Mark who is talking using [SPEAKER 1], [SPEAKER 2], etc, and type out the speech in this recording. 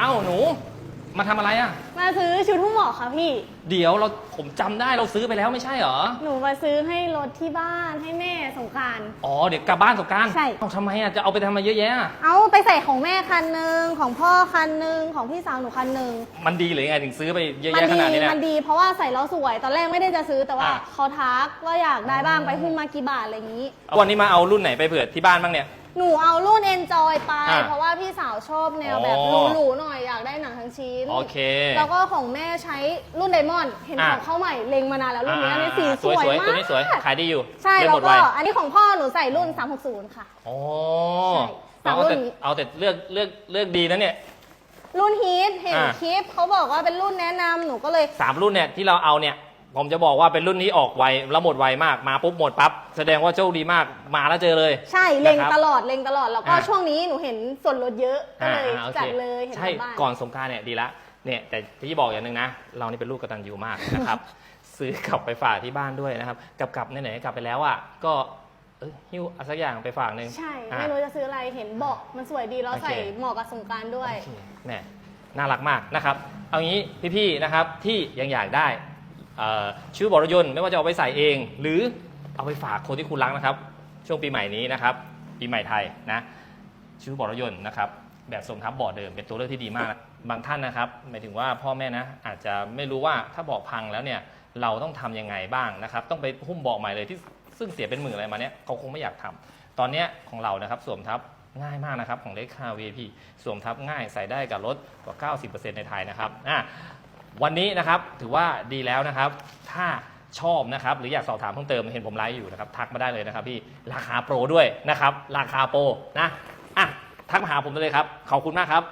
[SPEAKER 1] เอ้าหนู มาทำอะไรอะ
[SPEAKER 2] มาซื้อชุดหุ้มหมอกค่ะพี่
[SPEAKER 1] เดี๋ยวเราผมจำได้เราซื้อไปแล้วไม่ใช่เหรอ
[SPEAKER 2] หนูมาซื้อให้รถที่บ้านให้แม่สงกราร
[SPEAKER 1] อ๋อเดี๋ยวกลับบ้านสงกราร
[SPEAKER 2] ใช่
[SPEAKER 1] เอ้าทำไมอะจะเอาไปทำมาเยอะแยะอะ
[SPEAKER 2] เอาไปใส่ของแม่คันหนึ่งของพ่อคันหนึ่งของพี่สาวหนูคันหนึ่ง
[SPEAKER 1] มันดีหรือยังไงถึงซื้อไปเยอะ
[SPEAKER 2] มั
[SPEAKER 1] แยะข
[SPEAKER 2] ดี
[SPEAKER 1] นาดนี้เนี่ย
[SPEAKER 2] มันดีเพราะว่าใส่แล้วสวย ตอนแรกไม่ได้จะซื้อแต่ว่า
[SPEAKER 1] อะ
[SPEAKER 2] เขาทักว่าอยากได้บ้างไปหุ้มมากี่บาทอะไรอย่างนี้
[SPEAKER 1] วันนี้มาเอารุ่นไหนไปเผื่อที่บ้านบ้างเนี่ย
[SPEAKER 2] หนูเอารุ่น Enjoy ไป
[SPEAKER 1] อะ
[SPEAKER 2] เพราะว่าพี่สาวชอบแนวแบบ
[SPEAKER 1] อ๋อ
[SPEAKER 2] หรูๆหน่อยอยากได้หนังทั้งชิ้น
[SPEAKER 1] โอเค
[SPEAKER 2] แล้วก็ของแม่ใช้รุ่นไดมอนด์เห็น
[SPEAKER 1] อะ
[SPEAKER 2] ของเข้าใหม่เล็งมานานแล้วรุ่นนี้
[SPEAKER 1] อ่า
[SPEAKER 2] ในสีส
[SPEAKER 1] สวย
[SPEAKER 2] วย
[SPEAKER 1] สวย
[SPEAKER 2] มาก
[SPEAKER 1] ตัวนี้สวยขายดีอยู่
[SPEAKER 2] ใช่
[SPEAKER 1] เล่น
[SPEAKER 2] แล้
[SPEAKER 1] หม
[SPEAKER 2] ว
[SPEAKER 1] ดไว
[SPEAKER 2] ก็อันนี้ของพ่อหนูใส่รุ่น 360 ค่ะ
[SPEAKER 1] อ๋อ
[SPEAKER 2] ใช่
[SPEAKER 1] เอาแต่
[SPEAKER 2] สามรุ่นนี้
[SPEAKER 1] เอาแต่เลือกเลือกเลือกดีนะเนี่ย
[SPEAKER 2] รุ่นฮีทเห็น
[SPEAKER 1] อะ
[SPEAKER 2] คลิปเขาบอกว่าเป็นรุ่นแนะนำหนูก็เลย
[SPEAKER 1] สามรุ่นเนี่ยที่เราเอาเนี่ย ผมจะบอกว่าเป็นรุ่นนี้ออกไวแล้วหมดไวมากมาปุ๊บหมดปั๊บแสดงว่าโชคดีมากมาแล้วเจอเลย
[SPEAKER 2] ใช่เล็ง
[SPEAKER 1] นะครับ
[SPEAKER 2] ตลอดเล็งตลอดแล้วก็
[SPEAKER 1] อะ
[SPEAKER 2] ช่วงนี้หนูเห็นส่วนลดเยอะก็เลย
[SPEAKER 1] อ่าโอค
[SPEAKER 2] จัดเลยเห็น
[SPEAKER 1] ใช่
[SPEAKER 2] ทางบ้าน
[SPEAKER 1] ก่อนสงกรารเนี่ยดีละเนี่ยแต่ที่บอกอย่างหนึ่งนะ เรานี่เป็นลูกกตัญญูมากนะครับ ซื้อกลับไปฝากที่บ้านด้วยนะครับกลับกลับไหนๆกลับไปแล้วอะก็เอ้ยหิ้วเอาสักอย่างไปฝากหนึ่ง
[SPEAKER 2] ใช่
[SPEAKER 1] อะ
[SPEAKER 2] ไม่รู้จะซื้ออะไรเห็นเบอกมันสวยดีแล้ว
[SPEAKER 1] โอเค
[SPEAKER 2] ใส่เหมาะกับสงกรารด้วย
[SPEAKER 1] โอเคแน่น่ารักมากนะครับ เอางี้พี่ๆนะครับที่ยังอยากได้เอ่อ ชื่อบรยนต์ไม่ว่าจะเอาไปใส่เอง หรือเอาไปฝากคนที่คุณรักนะครับ ช่วงปีใหม่นี้นะครับ ปีใหม่ไทยนะชื่อบรยนต์นะครับ แบบทรงทับเบาะเดิมเป็นตัวเลือกที่ดีมาก บางท่านนะครับหมายถึงว่าพ่อแม่นะอาจจะไม่รู้ว่าถ้าบาะพังแล้วเนี่ยเราต้องทำยังไงบ้างนะครับ ต้องไปหุ้มบาะใหม่เลยที่ซึ่งเสียเป็นหมื่นอะไรมาเนี้ยเขาคงไม่อยากทำตอนเนี้ยของเรานะครับสวมทับง่ายมากนะครับ ของเล็กคา VIP สวมทับง่ายใส่ได้กับรถกว่า 90%ในไทยนะครับอะ วันนี้นะครับถือว่าดีแล้วนะครับ ถ้าชอบนะครับหรืออยากสอบถามเพิ่มเติมเห็นผมไลฟ์อยู่นะครับทักมาได้เลยนะครับพี่ราคาโปรด้วยนะครับ ราคาโปรนะอะทักมาหาผมได้เลยครับขอบคุณมากครับ